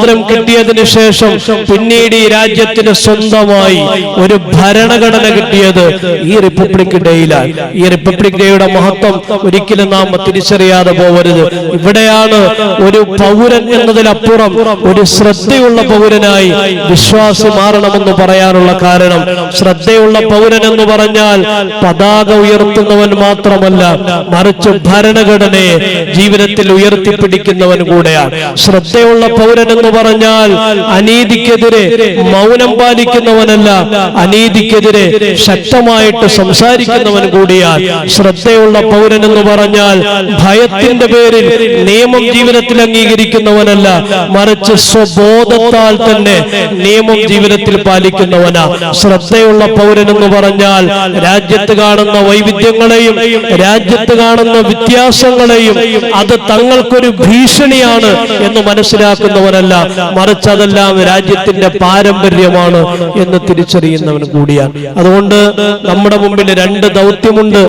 സ്വാതന്ത്ര്യം കിട്ടിയതിനു ശേഷം പിന്നീട് ഈ രാജ്യത്തിന് സ്വന്തമായി ഒരു ഭരണഘടന കിട്ടിയത് ഈ റിപ്പബ്ലിക് ഡേയിലാണ് ഈ റിപ്പബ്ലിക് ഡേയുടെ മഹത്വം ഒരിക്കലും നാം തിരിച്ചറിയാതെ പോകരുത് ഇവിടെയാണ് ഒരു പൗരൻ എന്നതിലപ്പുറം ഒരു ശ്രദ്ധയുള്ള പൗരനായി വിശ്വാസി മാറണമെന്ന് പറയാനുള്ള കാരണം ശ്രദ്ധയുള്ള പൗരൻ എന്ന് പറഞ്ഞാൽ പതാക ഉയർത്തുന്നവൻ മാത്രമല്ല മറിച്ച് ഭരണഘടനയെ ജീവിതത്തിൽ ഉയർത്തിപ്പിടിക്കുന്നവൻ കൂടെയാണ്. ശ്രദ്ധയുള്ള പൗരൻ എന്ന് പറഞ്ഞാൽ അനീതിക്കെതിരെ മൗനം പാലിക്കുന്നവനല്ല അനീതിക്കെതിരെ ശക്തമായിട്ട് സംസാരിക്കുന്നവൻ കൂടിയാൽ. ശ്രദ്ധയുള്ള പൗരൻ എന്ന് പറഞ്ഞാൽ ഭയത്തിന്റെ പേരിൽ നിയമം ജീവിതത്തിൽ അംഗീകരിക്കുന്നവനല്ല മറിച്ച് സ്വബോധത്താൽ തന്നെ നിയമം ജീവിതത്തിൽ പാലിക്കുന്നവനാ. ശ്രദ്ധയുള്ള പൗരൻ എന്ന് പറഞ്ഞാൽ രാജ്യത്ത് കാണുന്ന വൈവിധ്യങ്ങളെയും രാജ്യത്ത് കാണുന്ന വ്യത്യാസങ്ങളെയും അത് തങ്ങൾക്കൊരു ഭീഷണിയാണ് എന്ന് മനസ്സിലാക്കുന്നവനല്ല. മറിച്ച് അതെല്ലാം രാജ്യത്തിന്റെ പാരമ്പര്യമാണ് എന്ന് തിരിച്ചറിയുന്നവൻ കൂടിയാണ്. അതുകൊണ്ട് നമ്മുടെ മുമ്പിൽ രണ്ട് ദൗത്യമുണ്ട്.